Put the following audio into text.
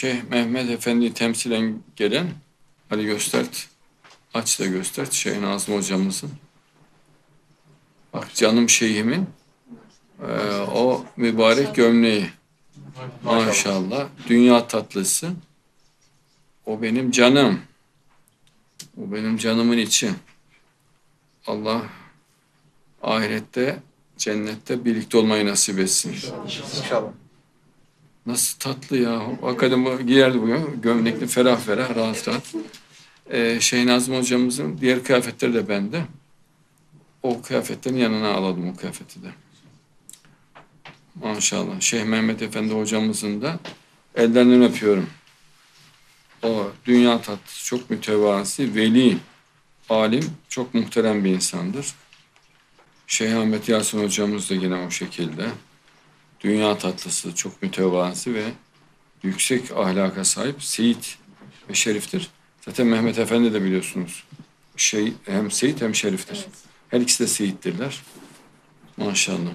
Şeyh Mehmet Efendi'yi temsilen gelen Ali Göstert, aç da göstert Şeyh Nazım hocamızın. Bak canım şeyhimin e, o mübarek gömleği. Maşallah. Dünya tatlısı. O benim canım. O benim canımın içi. Allah ahirette, cennette birlikte olmayı nasip etsin. İnşallah. Nasıl tatlı ya. Bu giyerdi bu ya. Gömlekli ferah ferah, rahat rahat. Ee, Şeyh Nazım hocamızın diğer kıyafetleri de bende. O kıyafetlerin yanına aladım o kıyafeti de. Maşallah. Şeyh Mehmet Efendi hocamızın da ellerinden öpüyorum. O dünya tatlısı, çok mütevazi, veli, alim, çok muhterem bir insandır. Şeyh Ahmet Yasin hocamız da yine o şekilde. Dünya tatlısı, çok mütevazi ve yüksek ahlaka sahip Seyit ve Şerif'tir. Zaten Mehmet Efendi de biliyorsunuz. Şey, hem Seyit hem Şerif'tir. Her ikisi de Seyit'tirler. Maşallah.